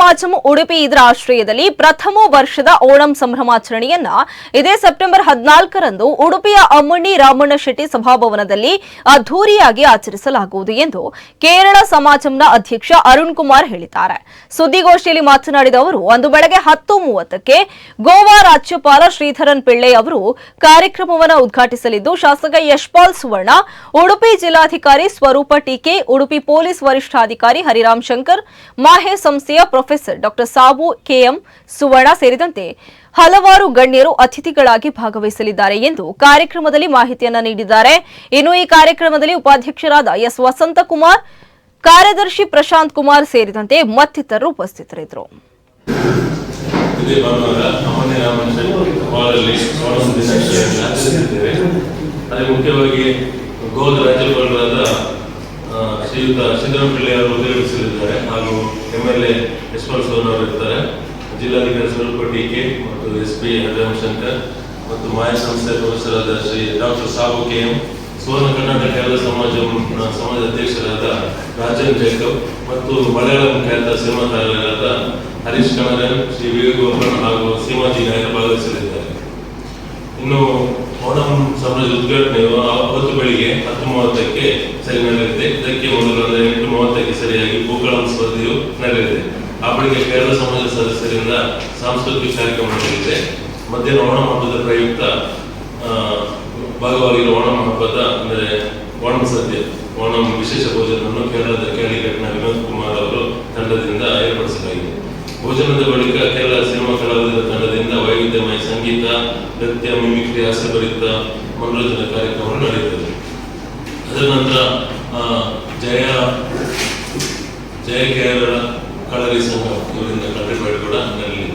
ಸಮಾಜಂ ಉಡುಪಿ ಇದರ ಆಶ್ರಯದಲ್ಲಿ ಪ್ರಥಮ ವರ್ಷದ ಓಣಂ ಸಂಭ್ರಮಾಚರಣೆಯನ್ನ ಇದೇ ಸೆಪ್ಟೆಂಬರ್ ಹದಿನಾಲ್ಕರಂದು ಉಡುಪಿಯ ಅಮ್ಮಣ್ಣಿ ರಾಮಣ್ಣ ಶೆಟ್ಟಿ ಸಭಾಭವನದಲ್ಲಿ ಅದ್ದೂರಿಯಾಗಿ ಆಚರಿಸಲಾಗುವುದು ಎಂದು ಕೇರಳ ಸಮಾಜಂನ ಅಧ್ಯಕ್ಷ ಅರುಣ್ ಕುಮಾರ್ ಹೇಳಿದ್ದಾರೆ. ಸುದ್ದಿಗೋಷ್ಠಿಯಲ್ಲಿ ಮಾತನಾಡಿದ ಅವರು ಅಂದು ಬೆಳಗ್ಗೆ ಹತ್ತು ಮೂವತ್ತಕ್ಕೆ ಗೋವಾ ರಾಜ್ಯಪಾಲ ಶ್ರೀಧರನ್ ಪಿಳ್ಳೆ ಅವರು ಕಾರ್ಯಕ್ರಮವನ್ನು ಉದ್ಘಾಟಿಸಲಿದ್ದು, ಶಾಸಕ ಯಶ್ಪಾಲ್ ಸುವರ್ಣ, ಉಡುಪಿ ಜಿಲ್ಲಾಧಿಕಾರಿ ಸ್ವರೂಪ ಟೀಕೆ ಉಡುಪಿ ಪೊಲೀಸ್ ವರಿಷ್ಠಾಧಿಕಾರಿ ಹರಿರಾಮ್ ಶಂಕರ್, ಮಾಹೆ ಸಂಸ್ಥೆಯ professor doctor Sabu KM Suvarna ಸೇರಿದಂತೆ ಹಲವಾರು ಗಣ್ಯರು ಅತಿಥಿಗಳಾಗಿ ಭಾಗವಹಿಸಲಿದ್ದಾರೆ ಎಂದು ಕಾರ್ಯಕ್ರಮದಲ್ಲಿ ಮಾಹಿತಿಯನ್ನು ನೀಡಿದ್ದಾರೆ. ಇನ್ನು ಈ ಕಾರ್ಯಕ್ರಮದಲ್ಲಿ ಉಪಾಧ್ಯಕ್ಷರಾದ ಎಸ್ ವಸಂತಕುಮಾರ್, ಕಾರ್ಯದರ್ಶಿ ಪ್ರಶಾಂತ್ ಕುಮಾರ್ ಸೇರಿದಂತೆ ಮತ್ತಿತರರು ಉಪಸ್ಥಿತರಿದ್ದರು. ಮುಖ್ಯವಾಗಿ ಶ್ರೀಯುತ ಶ್ರೀಧರ ಪಿಳ್ಳೆ ಅವರು ಉದ್ಘಾಟಿಸಲಿದ್ದಾರೆ ಹಾಗೂ M L A Yashavanth Sone ಅವರು ಇರ್ತಾರೆ. ಜಿಲ್ಲಾಧಿಕಾರಿ ಸ್ವರೂಪ ಕೆ ಮತ್ತು ಎಸ್ ಪಿ ಶಂಕರ್ ಮತ್ತು ಮಾಯ ಸಂಸ್ಥೆ ಪ್ರೊಫೆಸರಾದ Shri doctor Sabu K M, Suvarna Karnataka Kerala ಸಮಾಜ ಸಮಾಜ ಅಧ್ಯಕ್ಷರಾದ ರಾಜನ್ ಜೇಕಬ್ ಮತ್ತು ಮಲಯಾಳಂ ಖ್ಯಾತ ಸಿನಿಮಾಕಾರರಾದ ಹರೀಶ್ ಕಣರನ್ ಶ್ರೀ ವೇಣುಗೋಪಾಲ್ ಹಾಗೂ ಸೀಮಾಜಿ ನಾಯಕ ಭಾಗವಹಿಸಲಿದ್ದಾರೆ. ಇನ್ನು ಓಣಂ ಸಮಾಜದ ಉದ್ಘಾಟನೆಯು ಅವತ್ತು ಬೆಳಿಗ್ಗೆ ಹತ್ತು ಮೂವತ್ತಕ್ಕೆ ಸರಿ ನಡೆಯುತ್ತೆ ಇದಕ್ಕೆ ಮೊದಲು ಎಂಟು ಮೂವತ್ತಕ್ಕೆ ಸರಿಯಾಗಿ ಭೂಕಳಂ ಸ್ಪರ್ಧೆಯು ನಡೆಯಲಿದೆ. ಆ ಬಳಿಕ ಕೇರಳ ಸಮಾಜದ ಸದಸ್ಯರಿಂದ ಸಾಂಸ್ಕೃತಿಕ ಕಾರ್ಯಕ್ರಮ ನಡೆಯಲಿದೆ. ಮಧ್ಯಾಹ್ನ ಓಣಂ ಹಬ್ಬದ ಪ್ರಯುಕ್ತ ಭಾಗವಾಗಿರುವ ಓಣಂ ಹಬ್ಬದ, ಅಂದರೆ ಓಣಂ ಸದ್ಯ, ಓಣಂ ವಿಶೇಷ ಭೋಜನವನ್ನು ಕೇರಳದ ಕ್ಯಾಲಿಕಟ್ನ ವಿನೋದ್ ಕುಮಾರ್ ಅವರು ತಂಡದಿಂದ ಏರ್ಪಡಿಸಲಾಗಿದೆ. ಭೋಜನದ ಬಳಿಕ ಕೇರಳ ಸಿನಿಮಾ ಕಲಾವಿದರ ತಂಡದಿಂದ ವೈವಿಧ್ಯಮಯ ಸಂಗೀತ, ನೃತ್ಯ ಮಿಮಿಕ್ರಿ ಹಾಸ್ಯಭರಿತ ಮನೋರಂಜನಾ ಕಾರ್ಯಕ್ರಮಗಳು ನಡೆಯುತ್ತದೆ ಅದರ ನಂತರ ಜಯ ಜಯ ಕೇರಳ ಕಳರಿ ಸಂಘ ಇವರಿಂದ ಕಂಟ್ರಿಬ್ಯೂಟ್